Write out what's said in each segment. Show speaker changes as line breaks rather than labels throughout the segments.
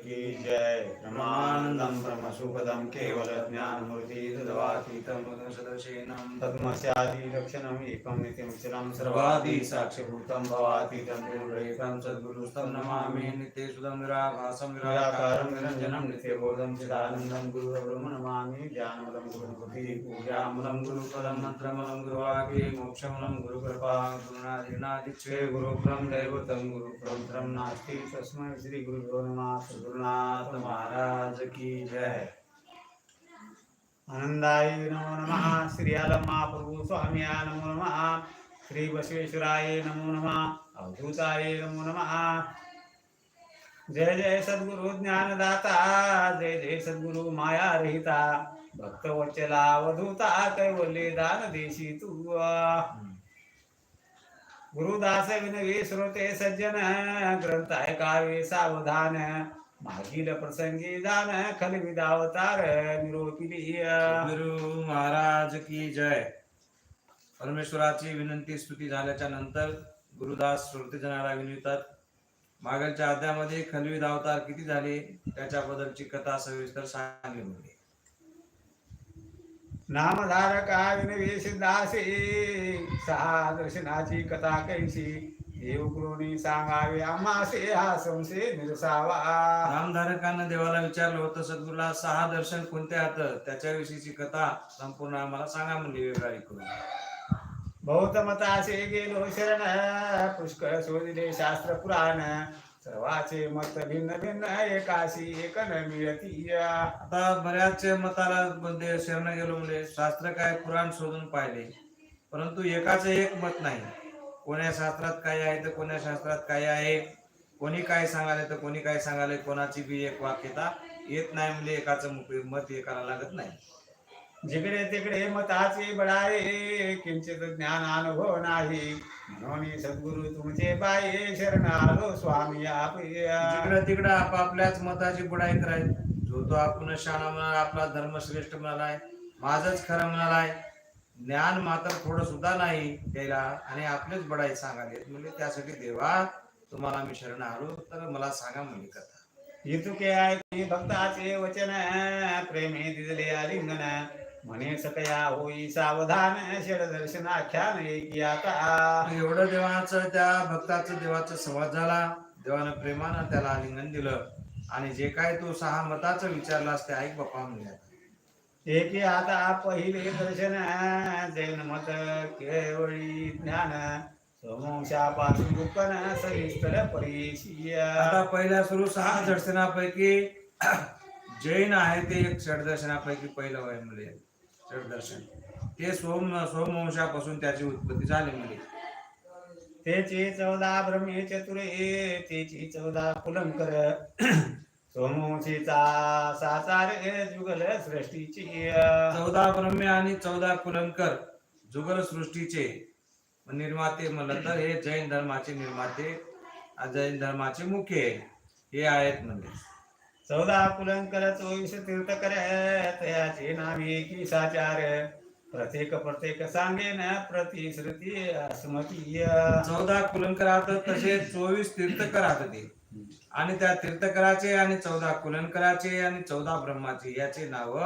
की जय ब्रह्मानंदं ब्रह्मसुखदं केवलज्ञानमूर्ति तद्वातीतं
सदर्शेनं
पद्मस्यादिलक्षणम् एकं नित्यमक्षरं
सर्वादि
सर्वादि साक्षिभूतं भवातीतं निर्भयितं सद्गुरुस्तं नमामि
नित्यसुदं निराभासं
निराकारं निरञ्जनं नित्यबोधं चिदानन्दं गुरुब्रह्म नमामि ज्ञानमलं गुरुपति पूजामलं गुरुपदं
मंत्रमलं गुरुवाक्ये मोक्षमलं गुरुकृपा गुरुनादिनादिच्छे
गुरुप्रं दैवतं गुरुप्रं नास्ति तस्मै श्री गुरुभ्यो नमः सद्गुरुनाथ महाराज की जय। आनंदाय नमो नमः, श्री महाप्रभु स्वामी नमो नमः, श्री बसवेश्वराय नमो नमः, अवधूताय नमो नमः। जय जय सद्गुरु ज्ञानदाता, जय जय सद्गुरु माया रहिता भक्त वचला अवधूता कैवल्य दान देशी तू गुरुदास विनवी, श्रोते सज्जन ग्रंथ ऐकावे सावधान। मागील प्रसंगी जाण खलविदावतार निरोपिली
गुरु महाराज की जय। परमेश्वराची विनंती स्तुती झाल्याच्यानंतर गुरुदास श्रोतेजनाला विनवितात मागलच्या अध्यामध्ये खलवीद अवतार किती झाले? त्याच्याबद्दलची कथा सविस्तर सांगितली होती
नामधारका विनवी सिद्धासी सहा दर्शनाची कथा कैसी देव कृणी सांगावे आम्हासे हा संशय निरसावा.
नामधारकांना देवाला विचारलं होतं सद्गुरूला सहा दर्शन कोणते आहेत? त्याच्याविषयीची कथा संपूर्ण आम्हाला सांगा म्हणली वेगळी करून.
बहुत मतासे गेलो शरण पुष्कळ शोधिले शास्त्र पुराण. सर्वाचे मत भिन्न भिन्न एकाशी एक न मिळती
आता बऱ्याच मताला मध्ये शरण गेलो म्हणजे शास्त्र काय पुराण शोधून पाहिले. परंतु एकाच एक मत नाही. कोण्या शास्त्रात काय आहे तर कोण्या शास्त्रात काय आहे? कोणी काय सांगाले तर कोणी काय सांगाले? कोणाची बी एक वाक्यता येत नाही म्हणजे एकाचं मत एकाला लागत नाही.
जिकडे तिकडे मताचे बळाये किंचित ज्ञान अनुभव नाही. म्हणून सद्गुरु तुमचे पाये शरण आलो स्वामी आपया
तिकडे तिकडं आपापल्याच मताची बुडाई करायची. जो तो आपण शाणा म्हणाला आपला धर्म श्रेष्ठ म्हणालाय माझच खरं म्हणालाय. ज्ञान मात्र थोडं सुद्धा नाही त्याला आणि आपलेच बडाई सांगाले म्हणजे त्यासाठी देवा तुम्हाला मी शरण आलो तर मला सांगा म्हणजे कथा.
इतुके ऐकी भक्ताचे वचन प्रेमे दिले आलिंगन. म्हणे सकया होई सावधान शेड दर्शन आख्यान आता.
एवढं देवाचं त्या भक्ताचं देवाचा संवाद झाला. देवानं प्रेमानं त्याला आलिंगन दिलं. आणि जे काय तू सहा मताचं विचारलास ते ऐक बाप्पा म्हणजे
एकी आता पहिले दर्शन जैन मत केवळी ज्ञान समोशापासून सविस्तर परिशीय
आता पहिल्या सुरू सहा दर्शनापैकी जैन आहे ते एक षडदर्शनापैकी पहिलं वय म्हणजे षडदर्शन ते सोम सोमवंशापासून त्याची उत्पत्ती झाली म्हणजे
तेची चौदा भ्रमे चतुरे तेची चौदा कुलंकर. सोमवंशीचा जुगल सृष्टीची
चौदा ब्रह्मे आणि चौदा कुलंकर जुगल सृष्टीचे निर्माते म्हणलं तर हे जैन धर्माचे निर्माते जैन धर्माचे मुख्य. हे आहेत म्हणजे
चौदा कुलंकर चोवीस तीर्थकर तयाचे नावे की साचार प्रत्येक प्रत्येक सांगेन प्रतिश्रुती
चौदा कुलंकर आहेत तसे चोवीस तीर्थकर आहेत ते. आणि त्या तीर्थकराचे आणि चौदा कुलनकराचे आणि चौदा ब्रह्माचे याचे नाव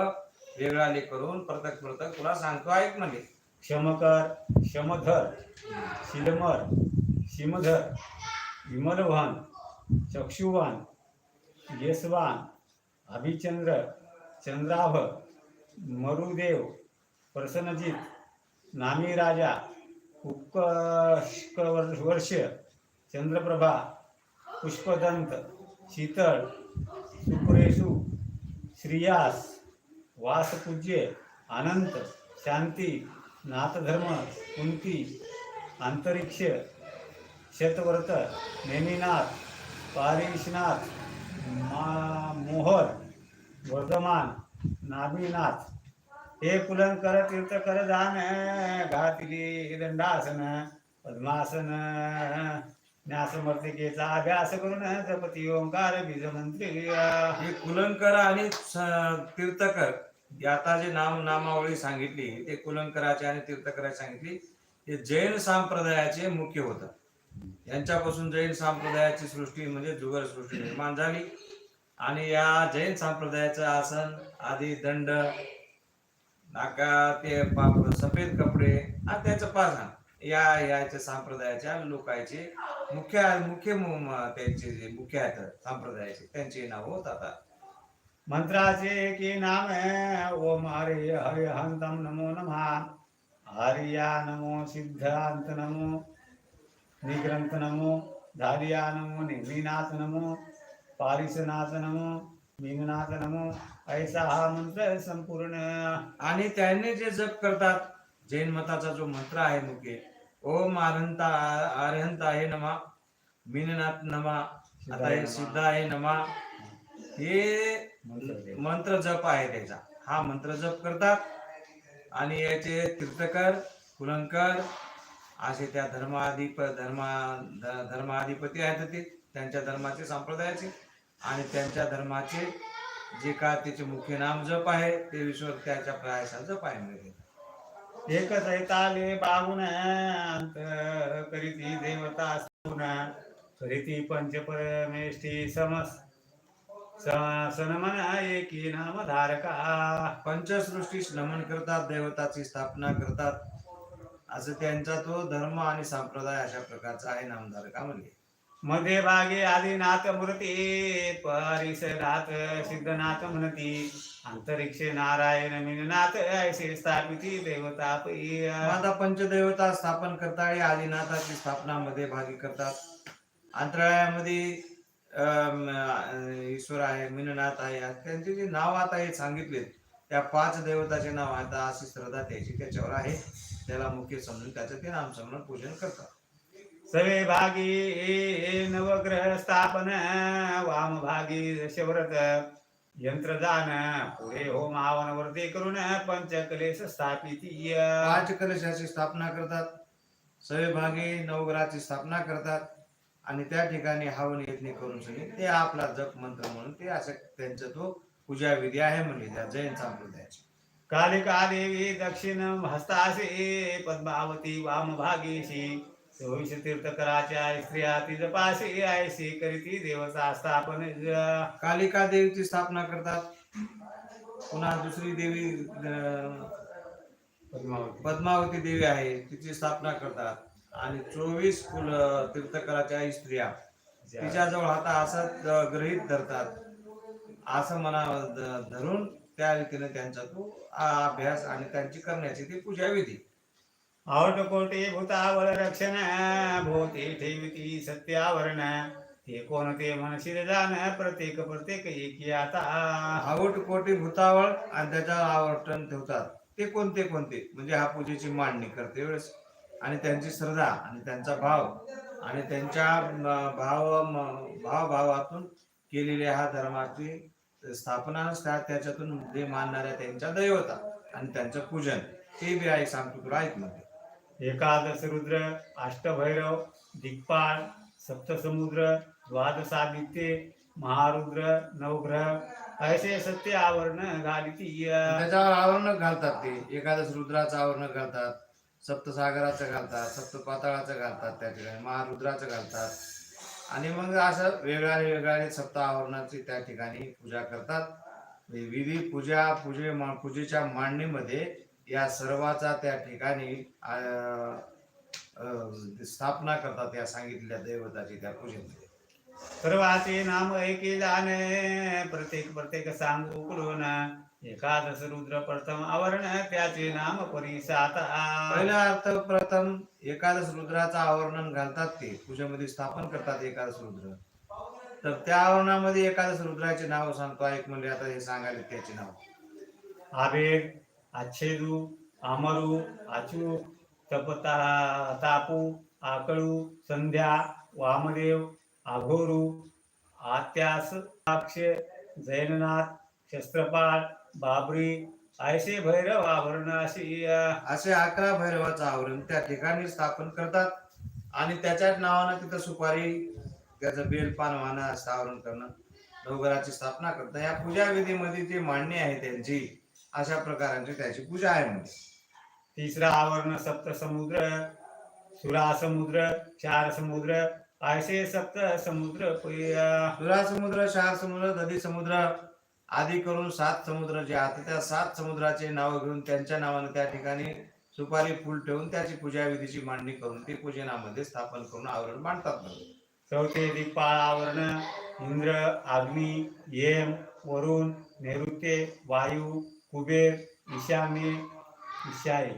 वेगळाले करून पृथक पृथक तुला सांगतो ऐक म्हणजे
क्षमकर क्षमधर शिलमर शिमधर विमलवान चक्षुवान यशवान अभिचंद्र चंद्राभ मरुदेव प्रसन्नजित नामी राजा उपकर्ष वर्ष चंद्रप्रभा पुष्पदंत शीतळ सुप्रेषु श्रियास वासपूज्य अनंत शांती नाथधर्म कुंती अंतरिक्ष शतव्रत नेमिनाथ पारिशनाथ मा मोहर वर्धमान नाभिनाथ हे कुलंकर तीर्थकर जान घातली दंडासन पद्मासन. न्यासमर्तिकेचा अभ्यास करून जपती ओंकार बीज मंत्री
हे कुलंकर आणि स- तीर्थकर हे आता जे नाम नामावळी सांगितली ते कुलंकराचे आणि तीर्थकराचे सांगितली हे जैन संप्रदायाचे मुख्य होतं. यांच्यापासून जैन संप्रदायाची सृष्टी म्हणजे जुगर सृष्टी निर्माण झाली. आणि या जैन संप्रदायाचं आसन आधी दंड नाका ते पाप सफेद कपडे आणि त्याचं पासन या याच्या संप्रदायाच्या लोकांचे मुख्य मुख्य त्यांचे जे मुख्य आहेत संप्रदायाचे त्यांचे नाव होत आता.
मंत्राचे की नाम है? ओम हरे हरे हंतम नमो नमः। आर्या नमो सिद्धांत नमो निग्रंथ नमो धारिया नमो नेमीनाथ नमो पारिसनाथ नमो मीननाथ नमो ऐसा हा मंत्र संपूर्ण।
आणि त्यांनी जे जप करतात जैन मताचा जो मंत्र आहे मुख्य ओम आरहंता आर्यंत आहे नमा। मीननाथ नमा। आता हे सिद्ध आहे नमा। हे
मंत्र
जप आहे त्याचा. हा मंत्र जप करतात आणि याचे तीर्थकर कुलंकर असे त्या धर्माधिप धर्मा धर्माधिपती आहेत ते. त्यांच्या धर्माचे संप्रदायाचे आणि त्यांच्या धर्माचे जे का त्याचे मुख्य नाम जप आहे ते विश्व त्याच्या प्रयासा जप आहे.
एकच ऐताले बागुन करीती देवता सगुण करीती पंचपरमेष्ठी समस. सनमन एकी नाम धारका
पंचसृष्टीस नमन करतात देवताची स्थापना करतात. असं त्यांचा तो धर्म आणि संप्रदाय अशा प्रकारचा आहे नामधारका म्हणजे
मध्ये भागे आदिनाथ मूर्ती परिसरात सिद्धनाथ म्हणती अंतरिक्ष नारायण मिननाथ ऐसे स्थापिती देवता पै
आता पंचदेवता स्थापन करताळे आदिनाथाची स्थापना मध्ये भागी करतात. अंतराळ्यामध्ये ईश्वर आहे मिननाथ आहे त्यांचे जे नाव आता हे सांगितले त्या पाच देवताचे नाव आता अशी श्रद्धा त्याची त्याच्यावर आहे. त्याला मुख्य समजून त्याचं ते नामस्मरण पूजन करतात.
सवे भागी नवग्रह स्थापन वाम भागी दशव्रत यंत्रदान पुढे होम आवन करून पंचकलेश स्थापिती
पाच कलशाची स्थापना करतात सविभागी नवग्रहाची स्थापना करतात आणि त्या ठिकाणी हवन यज्ञ करून सगळे. ते आपला जप मंत्र म्हणून ते असं त्यांचं तो पूजा विधी आहे म्हणजे त्या जैन संप्रदायाची.
कालिका देवी दक्षिण हस्तासी पद्मावती वाम भागीशी चोवीस तीर्थकराच्या स्त्रिया तिजपाशी ऐशी करीती देवता स्थापन
कालिका देवीची स्थापना करतात. पुन्हा दुसरी देवी
पद्मावती.
पद्मावती देवी आहे तिची स्थापना करतात. आणि चोवीस कुल तीर्थकराच्या स्त्रिया. तिच्याजवळ आता असं द- गृहीत धरतात. असं मना धरून त्या रीतीने त्यांचा तो अभ्यास आणि त्यांची करण्याची ती पूजा विधी
आवट कोटी भूतावर रक्षण भूती ठेविती सत्यावरण. ते कोणते मनशील जाण प्रत्येक प्रत्येक एकी आता.
आवट कोटी भूतावळ आणि त्याच्या आवर्तन ठेवतात. ते कोणते कोणते? म्हणजे हा पूजेची मांडणी करते वेळेस. आणि त्यांची श्रद्धा आणि त्यांचा भाव. आणि त्यांच्या भाव भावभावातून केलेल्या हा धर्माची स्थापना त्या- त्याच्यातून जे मानणाऱ्या त्यांच्या दैवता आणि त्यांचं पूजन. ते बी आहे सांगतो तुला ऐक
एकादश रुद्र अष्टभैरव दिग्पाल सप्तसमुद्र द्वादशादित्य महारुद्र नवग्रह असे सत्य आवरण घालिती
त्याच्यावर आवरण घालतात ते. एकादश रुद्राचं आवरण घालतात सप्तसागराचं घालतात सप्तपाताळाचं घालतात त्या ठिकाणी महारुद्राचं घालतात. आणि मग असं वेगळ्या वेगळ्या सप्त आवरणाची त्या ठिकाणी पूजा करतात. म्हणजे विधी पूजा पूजे मा- पूजेच्या मांडणीमध्ये या सर्वाचा त्या ठिकाणी स्थापना करतात या सांगितलेल्या दैवताची त्या पूजेमध्ये.
सर्वाचे नाम ऐके जाणे प्रत्येक प्रत्येक सांगू कुलून एकादश रुद्र प्रथम आवरण त्याचे नाम परिसाता
पहिला अर्थ प्रथम एकादश रुद्राचं आवरण घालतात ते पूजेमध्ये स्थापन करतात एकादश रुद्र. तर त्या आवरणामध्ये एकादश रुद्राचे नाव सांगतो एक म्हणजे आता हे सांगायला त्याचे नाव.
आबेग आच्छेदू अमरू आचू तपता तापू आकळू संध्या वामदेव आघोरू आत्यास अक्ष जैननाथ शस्त्रपाळ बाबरी ऐसे भैरव आवरण
असे अकरा भैरवाचं आवरण त्या ठिकाणी स्थापन करतात. आणि त्याच्याच नावानं तिथं सुपारी त्याचं बेलपान वाहणं असं आवरण करणं नवघराची स्थापना करतात. या पूजा विधीमध्ये जी मांडणी आहे त्यांची अशा प्रकारांची त्याची पूजा आहे म्हणजे
तिसरा आवरण सप्त समुद्र सुरा समुद्र चार समुद्र ऐसे सप्त समुद्र
सुरा समुद्र शार समुद्र दधी समुद्र आदी करून सात समुद्र जे आहेत त्या सात समुद्राचे नाव घेऊन त्यांच्या नावाने त्या ठिकाणी सुपारी फुल ठेवून त्याची पूजा विधीची मांडणी करून ती पूजनामध्ये स्थापन करून आवरण मांडतात.
चौथे दिक्पाळ आवरण इंद्र अग्नी येम वरुण नैऋत्य वायू कुबेर ईशान्य ईशाय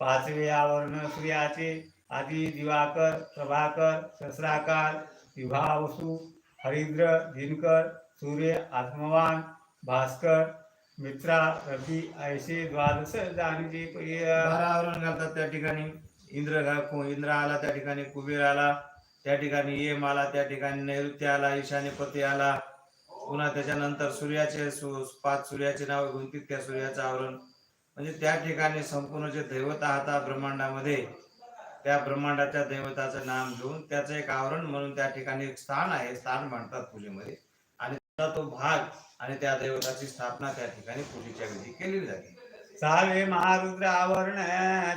पाचवे आवरण सूर्याचे आदी दिवाकर प्रभाकर सहस्राकार विभावसु हरिद्र दिनकर सूर्य आत्मवान भास्कर मित्रा रवी ऐसे द्वादश जाणीचे
बारा आवरण घालतात त्या ठिकाणी. इंद्र इंद्र आला त्या ठिकाणी कुबेर आला त्या ठिकाणी येम आला त्या ठिकाणी नैऋत्य आला ईशान्यपती आला. पुन्हा त्याच्यानंतर सूर्याचे पाच सूर्याचे नाव घेऊन त्या सूर्याचं आवरण. म्हणजे त्या ठिकाणी संपूर्ण जे दैवत आहात ब्रह्मांडामध्ये त्या ब्रह्मांडाच्या दैवताचं नाम घेऊन त्याचं एक आवरण म्हणून त्या ठिकाणी एक स्थान आहे स्थान म्हणतात पूजेमध्ये. आणि त्याचा तो भाग आणि त्या दैवताची स्थापना त्या ठिकाणी पूजेच्या विधी केली जाते.
सहावे महारुद्र आवरण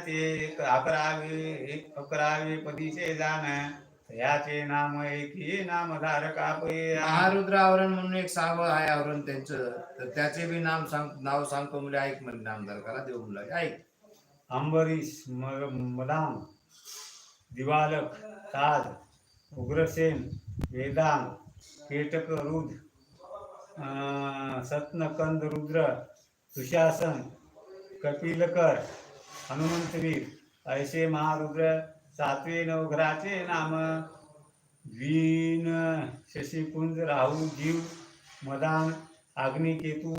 ते अकरावी एक पदीचे जाण याचे नाम एकी नामधारक आपये
महारुद्र आवरण म्हणून एक सहावं आहे आवरण त्यांचं. तर त्याचे बी नाम सांग नाव सांगतो म्हणजे ऐक म्हणजे नामदार करा देव मुला ऐक.
अंबरीश म- मदाम दिवालक ताज उग्रसेन वेदांग केटक रुद्र अं, सत्नकंद रुद्र सुशासन कपिलकर हनुमंतवीर ऐसे महारुद्र सातवे नवग्रहाचे नाम. वीन शशिकुंज राहू जीव मदान अग्निकेतू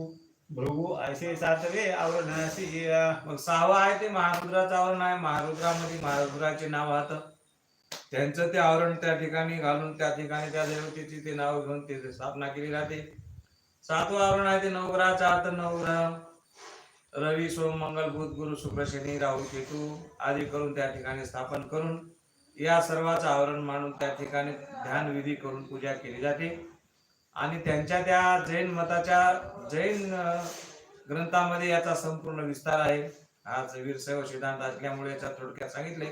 भृगू असे सातवे आवरण अशी
मग सहावं आहे ते महारुद्राचं आवरण आहे. महारुद्रामध्ये महारुद्राचे नाव आता त्यांचं ते आवरण त्या ठिकाणी घालून त्या ठिकाणी त्या देवतेची ते नाव घेऊन ते स्थापना केली जाते. सातवं आवरण आहे ते नवग्रहाचा. आता नवग्रह रवी सोम मंगल बुध गुरु शुक्र शनी राहू केतू आदी करून त्या ठिकाणी स्थापन करून या सर्वाचं आवरण मानून त्या ठिकाणी ध्यान विधी करून पूजा केली जाते. आणि त्यांच्या त्या जैन मताच्या जैन ग्रंथामध्ये याचा संपूर्ण विस्तार आहे. आज वीरशैव सिद्धांत असल्यामुळे याच्या थोडक्यात सांगितले.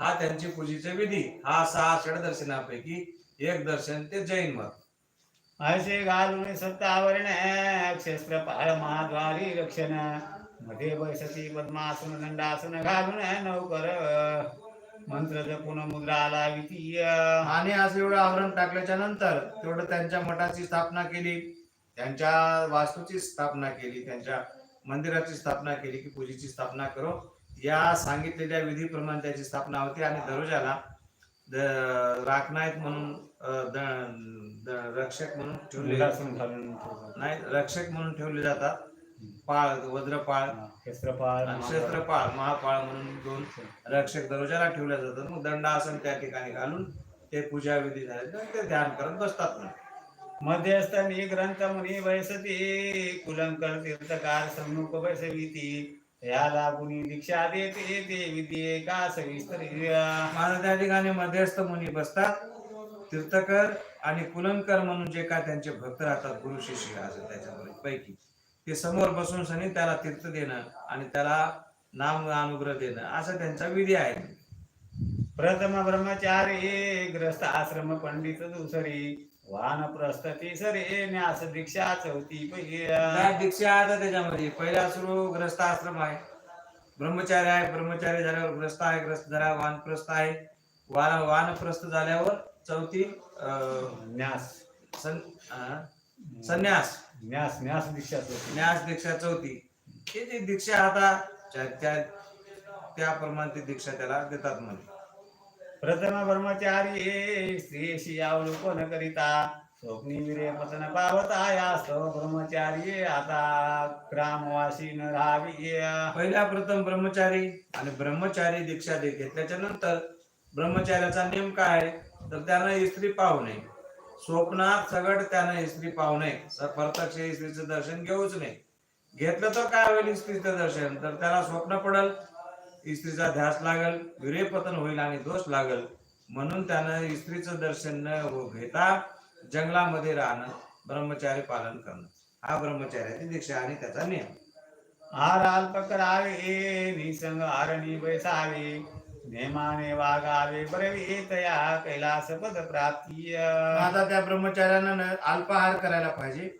हा त्यांची पूजेचे विधी हा सहा षडदर्शनापैकी एक दर्शन ते जैन मत.
असे घालून सत्तावरण क्षेत्र पाळ महाद्वारी रक्षण. मध्ये बैसती पद्मासन दंडासन घालून नौकर. मंत्र जपून मुद्रा लाविती
आणि असं एवढं आवरण टाकल्याच्या नंतर तेवढं त्यांच्या मठाची स्थापना केली. त्यांच्या वास्तूची स्थापना केली. त्यांच्या मंदिराची स्थापना केली की पूजेची स्थापना करो. या सांगितलेल्या विधीप्रमाणे त्याची स्थापना होती आणि दररोजाला द- राखनायक म्हणून रक्षक म्हणून ठेवले. नाही रक्षक म्हणून ठेवले जातात. पाळ वज्रपाळ.
क्षेत्रपाळ
क्षेत्रपाळ महापाळ म्हणून दोन रक्षक दरवाजाला ठेवल्या जातात. मग दंडासन त्या ठिकाणी घालून ते पूजा विधी झाले. ते ध्यान करत बसतात मग.
मध्यस्थ ग्रंथ मुनी बैसती कुलंकर तीर्थकार सम्मुख बैसविती या लागुनी दीक्षा देते ते विधी का सविस्तर
माझा त्या ठिकाणी मध्यस्थ मुनी बसतात तीर्थकर आणि कुलंकर म्हणून जे काय त्यांचे भक्त राहतात गुरु शिष्य असं त्याच्यामध्ये पैकी. ते समोर बसून सनी त्याला तीर्थ देणं आणि त्याला नाम अनुग्रह देणं असा त्यांचा विधी आहे.
प्रथम ब्रह्मचारी ग्रस्त आश्रम पंडित दुसरी. वान प्रस्थ तिसरे न्यास दीक्षा चौथी पहिली
काय दीक्षा आता त्याच्यामध्ये. पहिला सुरू ग्रस्त आश्रम आहे. ब्रह्मचारी आहे ब्रह्मचारी झाल्यावर ग्रस्त आहे ग्रस्त झाला वानप्रस्थ आहे. वान वानप्रस्थ झाल्यावर चौथी अं,
न्यास.
अं, संन्यास.
न्यास न्यास दीक्षा चौथी.
न्यास दीक्षा चौथी. ही जी दीक्षा आता त्या- त्या त्याप्रमाणे ती दीक्षा त्याला देतात म्हणजे
प्रथम ब्रह्मचारी स्त्रीशी अवलोकन करिता? स्वप्नी विरे पतन पावता या सव ब्रह्मचारी आता ग्रामवासी न राहावी
पहिल्या प्रथम ब्रह्मचारी आणि ब्रह्मचारी दीक्षा दे- घेतल्याच्या नंतर ब्रह्मचार्याचा नेम काय आहे तर त्यानं स्त्री पाहू नये. स्वप्नात सगळ त्यानं स्त्री पाहू नये. प्रत्यक्ष स्त्रीचं दर्शन घेऊच नये. घेतलं तर काय होईल स्त्रीचं दर्शन? तर त्याला स्वप्न पडल स्त्रीचा ध्यास लागल विरेपतन होईल आणि दोष लागल. म्हणून त्यानं स्त्रीचं दर्शन न हो- घेता जंगलामध्ये राहणं ब्रह्मचारी पालन करणं. हा ब्रह्मचार्याची दीक्षा आणि त्याचा नियम.
आर अल्प करावे निसंग आरणी बैसावे नेमाने वागावे बरवी तया कैलास पद प्राप्ती
आता त्या ब्रह्मचार्यानं न- अल्पाहार करायला पाहिजे.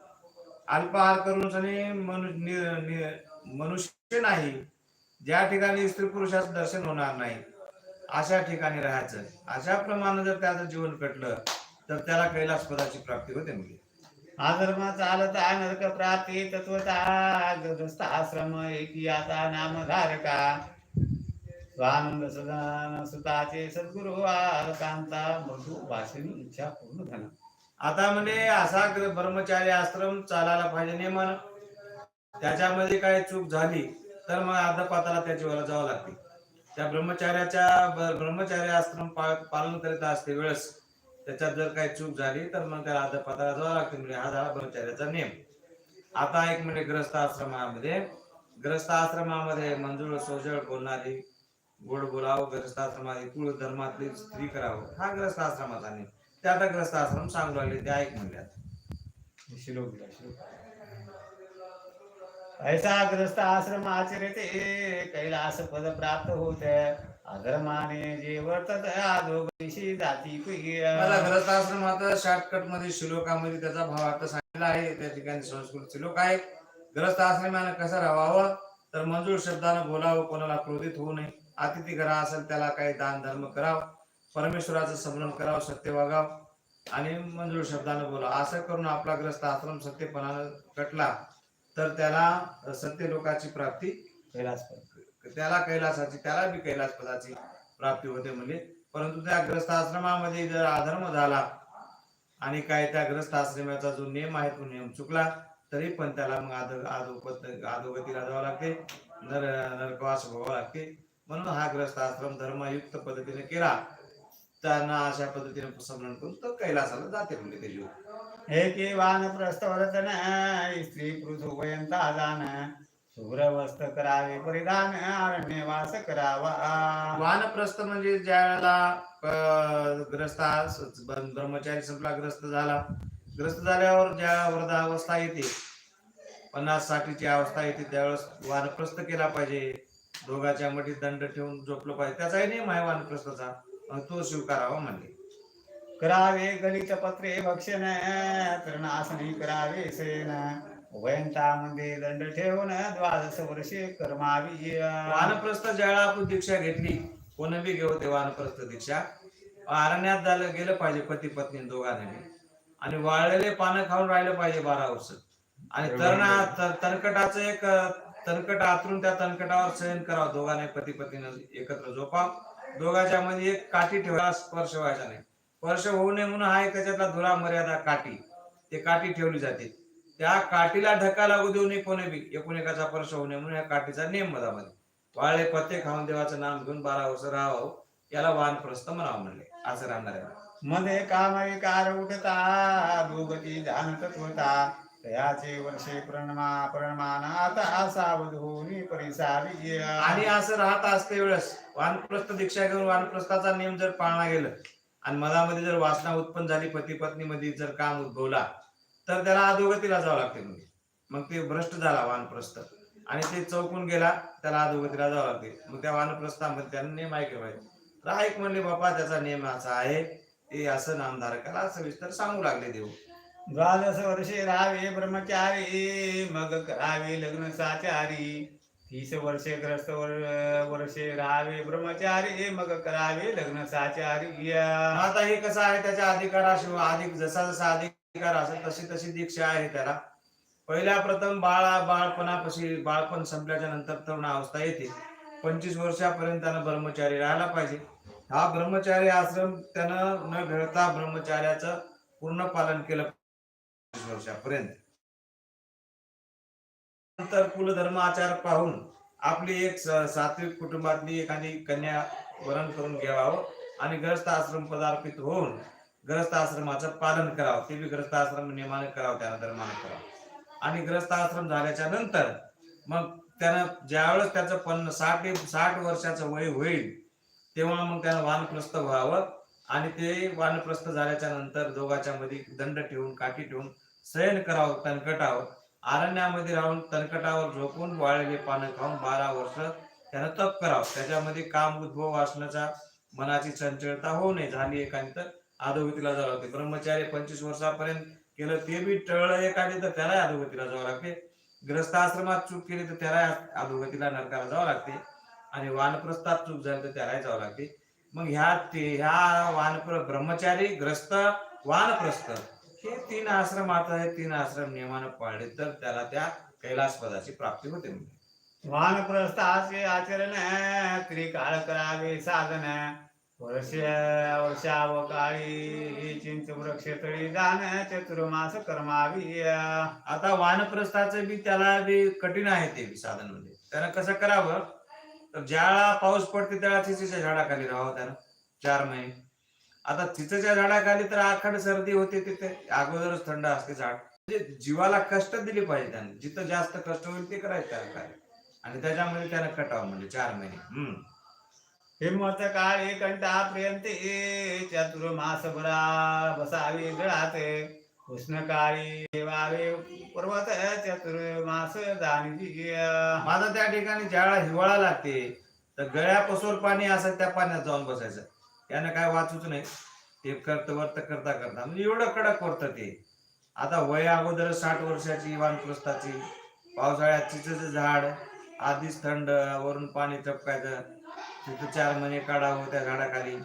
अल्पाहार करून सनी मनु- नि- नि- मनुष्य नाही. ज्या ठिकाणी स्त्री पुरुषाचं दर्शन होणार नाही अशा ठिकाणी राहायचं. अशा प्रमाणे जर त्याचं जीवन कटलं तर त्याला कैलास पदाची प्राप्ती होते म्हणजे
आधर्माचा आलं तर नरक प्राप्ती तत्वता आश्रम एकी आता नाम धारका स्वानंद सदान सुताचे सद्गुरु कांता मधु वासिनी इच्छा पूर्ण झाला.
आता म्हणजे असा ब्रह्मचारी आश्रम चालायला पाहिजे नेमान त्याच्यामध्ये काही चूक झाली तर मग अर्धपाताला त्याच्यावर जावं लागते. त्या ब्रह्मचार्याच्या ब्रह्मचार्य आश्रम पा- पालन करीत असते वेळेस. त्याच्यात जर काही चूक झाली तर मग त्याला अर्धपाताला जावं लागते. म्हणजे हा झाला ब्रह्मचार्याचा नियम. आता एक म्हणजे ग्रस्त आश्रमामध्ये. ग्रस्त आश्रमामध्ये मंजूळ सोजळ बोलणारी गोड बोलावं ग्रस्त आश्रमात कुळ धर्मातली स्त्री करावं. हा ग्रस्त आश्रमाचा नियम. ते आता ग्रस्त आश्रम सांगू लागले ते ऐक म्हणल्यात
श्लोक. ऐसा ग्रस्त आश्रम आचरते कैलास पद प्राप्त होत. अधर्माने जे वर्तत अधोगतीशी जाती
मला ग्रस्त आश्रमात शॉर्टकटमध्ये श्लोकामध्ये त्याचा भाव अर्थ सांगितला आहे. त्या ठिकाणी संस्कृत श्लोक आहे ग्रस्त आश्रमाने कसं राहावं? तर मंजूर शब्दानं बोलावं कोणाला क्रोधित होऊ नये. अतिथी घरा असेल त्याला काही दान धर्म करावं. परमेश्वराचं स्मरण करावं सत्य वागावं. आणि मंजूर शब्दानं बोलावं. असं करून आपला ग्रस्त आश्रम सत्यपणानं कटला. तर त्याला सत्य लोकाची प्राप्ती
कैलास
त्याला कैलासाची त्याला बी कैलास पदाची प्राप्ती होते म्हणजे परंतु त्या ग्रस्त आश्रमामध्ये जर अधर्म झाला आणि काय त्या ग्रस्त आश्रमाचा जो नियम आहे तो नियम चुकला तरी पण त्याला मग आद आदोपत आदोगतीला जावं लागते. नर नरकवास भोगावं लागते. म्हणून हा ग्रस्त आश्रम धर्मयुक्त पद्धतीने केला. त्यांना अशा पद्धतीने समरण करून तो कैलासाला जाते म्हणजे ते जीव
एके वान प्रस्तवर्तन स्त्री पुरुष वयंता दान. शुभ्र वस्त्र करावे परिधान अरण्य वास करावा.
वानप्रस्थ म्हणजे ज्या वेळेला ग्रस्त ब्रह्मचारी संपला ग्रस्त झाला. ग्रस्त झाल्यावर ज्या वृद्धावस्था येते पन्नास साठीची अवस्था येते त्यावेळेस वानप्रस्थ केला पाहिजे. दोघाच्या मठीत दंड ठेवून झोपलं पाहिजे. त्याचाही नियम आहे वानप्रस्थाचा. तो स्वीकारावा म्हणले.
करावे गलित पत्रे भक्षण तृणासनी करावे सेन. वयंतामध्ये दंड ठेवून द्वादश वर्षे कर्मावी
वानप्रस्थ ज्यावेळेला आपण दीक्षा घेतली. कोण बी घेऊ ते वानप्रस्थ दीक्षा. अरण्यात झालं गेलं पाहिजे पती पत्नी दोघांनी आणि वाळलेले पानं खाऊन राहिलं पाहिजे बारा वर्ष. आणि तरणा तर- तणकटाचं एक तणकट आतरून त्या तणकटावर सहन करावं. दोघांनी पती पत्नीनं एकत्र झोपाव. दोघांच्या मध्ये एक काठी ठेवायला स्पर्श व्हायचा नाही. स्पर्श होऊ नये म्हणून हा एक त्याच्यातला धुरा मर्यादा काठी ते काठी ठेवली जाते. त्या काठीला धक्का लागू देऊ नये कोणी बी. एकूण एकाचा स्पर्श होऊ नये म्हणून या काठीचा नियम मधामध्ये. वाळले पत्ते खाऊन देवाचं नाम घेऊन बारा वर्ष राहावं याला वानप्रस्थ म्हणावं म्हणले. असं राहणार आहे
मध्ये कामविकार उठता दुगती जाणतच होता. तयाचे वर्षे प्रणमा प्रणमान आता सावध होऊन परिसावी
आणि असं राहत असते वेळेस. वानप्रस्थ दीक्षा घेऊन वानप्रस्थाचा नियम जर पाळला गेलं आणि मधामध्ये जर वासना उत्पन्न झाली पती पत्नी मध्ये जर काम उद्भवला तर त्याला अधोगतीला जावं लागते म्हणजे मग ते भ्रष्ट झाला वानप्रस्थ. आणि ते चौकून गेला त्याला अधोगतीला जावं लागते. मग त्या वानप्रस्थामध्ये त्याने नियम ऐकले पाहिजे तर ऐक म्हणले बाबा त्याचा नियम असा आहे ते असं नामधारकाला सविस्तर सांगू लागले देऊ
द्वादश वर्षे राहावे ब्रह्मचारी मग करावे लग्न साचारी. तीस वर्षे ग्रस्त वर- वर्षे राहावे ब्रह्मचारी मग करावे लग्न साचारी
आता हे कसं आहे त्याच्या अधिकाराशिवाय अधिक जसा जसा अधिकार असेल तशी तशी दीक्षा आहे त्याला. पहिल्या प्रथम बाळा बाळपणापाशी बाळपण संपल्याच्या नंतर तरुण अवस्था येते. पंचवीस वर्षापर्यंत त्यानं ब्रह्मचारी राहायला पाहिजे. हा ब्रह्मचारी आश्रम त्यानं न घडता ब्रह्मचार्याचं पूर्ण पालन केलं. पंचवीस वर्षापर्यंत. नंतर कुलधर्म आचार पाहून आपली एक सात्विक कुटुंबातली एखादी कन्या वरण करून घ्यावं आणि ग्रस्त आश्रम पदार्पित होऊन ग्रस्त आश्रमाचं पालन करावं. ते बी ग्रस्त आश्रम नियमाने करावं त्यानं धर्माने करावं. आणि ग्रस्त आश्रम झाल्याच्यानंतर मग त्यानं ज्यावेळेस त्याचं पन्न साठ साठ वर्षाचं वय होईल तेव्हा मग त्यानं वानप्रस्थ व्हावं आणि ते वानप्रस्थ झाल्याच्यानंतर दोघाच्या मध्ये दंड ठेवून काठी ठेवून शयन करावं तनकटावं अरण्यामध्ये राहून तणकटावर झोपून वाळलेले पानं खाऊन बारा वर्ष त्यानं तप करावं. त्याच्यामध्ये काम उद्भव वासनाचा मनाची चंचलता होऊ नये झाली एखादी तर अधोगतीला जावं लागते. ब्रह्मचारी पंचवीस वर्षापर्यंत केलं ते बी टळलं एखादी तर त्यालाही अधोगतीला जावं लागते. ग्रस्ताश्रमात चूक केली तर त्याला अधोगतीला नरकाला जावं लागते. आणि वानप्रस्थात चूक झाली तर त्यालाही जावं लागते. मग ह्या ते ह्या वानप्र ब्रह्मचारी ग्रस्त वानप्रस्थ. हे तीन आश्रम आता हे तीन आश्रम नियमानं पाळले तर त्याला त्या कैलास पदाची प्राप्ती होते
वानप्रस्थाचे आचरण त्रिकाळ करावे साधन वर्ष वर्षावकाळी चिंच वृक्ष तळी जाण चतुर्मास कर्मावी
आता वानप्रस्थाचं बी त्याला बी कठीण आहे ते बी साधन म्हणजे. त्यानं कसं करावं? तर ज्यावेळा पाऊस पडते त्याला चिचेच्या झाडाखाली राहावं त्यानं. चार महिने. आता चिचेच्या झाडाखाली तर आखड सर्दी होते तिथे. अगोदरच थंड असते झाड. म्हणजे जीवाला कष्ट दिली पाहिजे त्याने. जिथं जास्त कष्ट होईल ते करायचं त्याला काय आणि त्याच्यामध्ये त्यानं कटावं म्हणजे चार महिने. हम्म.
हिंमत काळी कंठा प्रियंते चतुर्मास बरा बसावे जळात उष्ण काळी ठेवावे पर्वत चतुर्मास दानी
माझा त्या ठिकाणी ज्यावेळा हिवाळा लागते तर गळ्यापासून पाणी असं त्या पाण्यात जाऊन बसायचं. त्यानं काय वाचूच नाही. ते करत वर्त करता करता. म्हणजे एवढं कडक करतं ते. आता वय अगोदर साठ वर्षाची वानप्रस्थाची पावसाळ्यात चिचेचं झाड आधीच थंड वरून पाणी चपकायचं. तिथं चार महिने काढावं त्या झाडाखाली.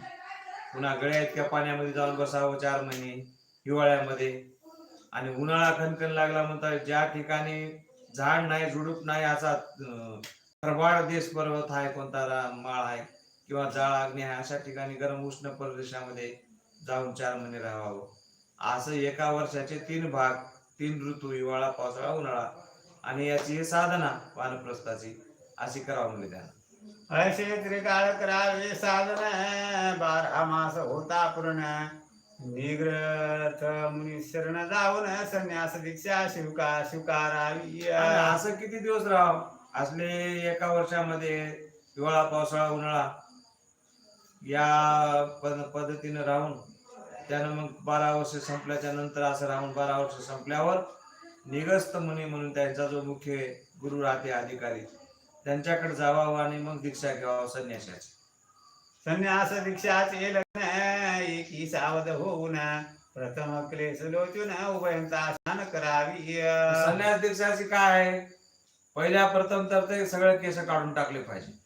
पुन्हा गळ्या इतक्या पाण्यामध्ये जाऊन बसावं चार महिने हिवाळ्यामध्ये. आणि उन्हाळा खणखण लागला म्हणता ज्या ठिकाणी झाड नाही झुडूप नाही असा अं, देश पर्वत आहे कोणता रा- माळ आहे किंवा जाळ अग्नी आहे अशा ठिकाणी गरम उष्ण प्रदेशामध्ये जाऊन चार महिने राहावं. असं एका वर्षाचे तीन भाग तीन ऋतू हिवाळा पावसाळा उन्हाळा आणि याची ही साधना वानप्रस्थाची अशी करावं म्हणजे त्यानं.
असे त्रिकाळ करावे साधन बारा मास होता पूर्ण. निग्रथ मुनी शरण जाऊन संन्यास दीक्षा शिवका स्वीकारावी
आणि असं किती दिवस राहावं? असले एका वर्षामध्ये हिवाळा पावसाळा उन्हाळा या पद पद्धतीनं राहून त्यानं मग बारा वर्ष संपल्याच्या नंतर असं राहून बारा वर्ष संपल्यावर निगस्त मुनी म्हणून त्यांचा जो मुख्य गुरु राहते अधिकारी त्यांच्याकडे जावावं आणि मग दीक्षा घ्यावं संन्यासाची.
संन्यास दीक्षाचे लग्न एकी सावध होऊन प्रथम क्लेश लोचून उभयंता स्नान करावी.
संन्यास दीक्षाची काय पहिल्या प्रथम तर ते सगळे केस काढून टाकले पाहिजे.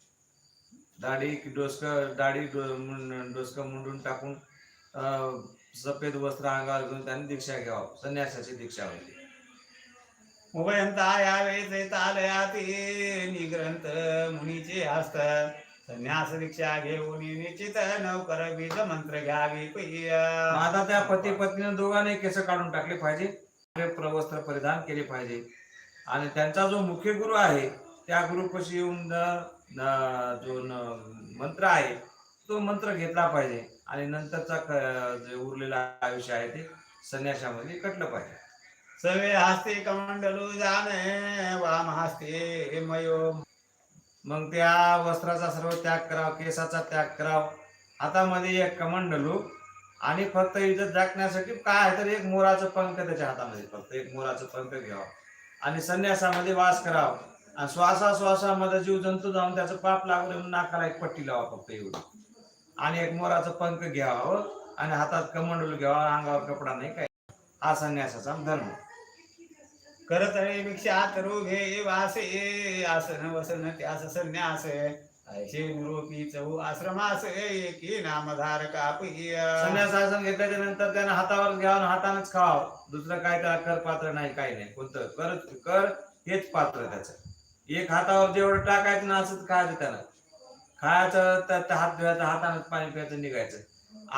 दाढी डोसक दाढी डोसकं मुंडून टाकून अं, सफेद वस्त्र अंगावर घेऊन त्यांनी दीक्षा घ्यावं संन्यासाची दीक्षा होती
उभयंता यावे चैतालयाती निग्रंथ मुनीचे हस्त. संन्यास दीक्षा घेऊन निश्चित नौकर बीज मंत्र घ्यावी पै
मग आता त्या पती पत्नीने दोघांनी केस काढून टाकले पाहिजे आपले प्र- वस्त्र परिधान केले पाहिजे. आणि त्यांचा जो मुख्य गुरु आहे त्या गुरुपाशी येऊन जो मंत्र आहे तो मंत्र घेतला पाहिजे. आणि नंतरचा जे उरलेलं आयुष्य आहे ते संन्यासामध्ये कटलं पाहिजे.
सवे हस्ते कमंडलू जाणे वाम हस्ते मयो।
मग त्या वस्त्राचा सर्व त्याग करावा केसाचा त्याग करावा. हातामध्ये एक कमंडलू आणि फक्त इज्जत राखण्यासाठी काय आहे तर एक मोराचं पंख त्याच्या हातामध्ये फक्त एक मोराचं पंख घ्यावं. आणि संन्यासामध्ये वास करावा. आणि श्वासा माझा जीव जंतू जाऊन त्याचं पाप लागू म्हणून नाकाला एक पट्टी लावा फक्त एवढी. आणि एक मोराचं पंख घ्यावं आणि हातात कमंडल घ्यावा अंगावर कपडा नाही काय. हा संन्यासाचा धर्म.
करत करतळे भिक्षा तरू घे वासे आसन वसन त्यास संन्यास. ऐशे निरोपी चहू आश्रमास एकी नामधार कापी
संन्यास आसन घेतल्याच्या नंतर त्यानं हातावर घ्यावं आणि हातानंच खावं दुसरं काय त्याला कर पात्र नाही काही नाही. कोणतं? कर कर हेच पात्र त्याचं. एक हातावर जेवढं टाकायचं ना असंच खायचं त्याला. खायचं तर त्या हात धुवायचं हातानं पाणी प्यायचं निघायचं.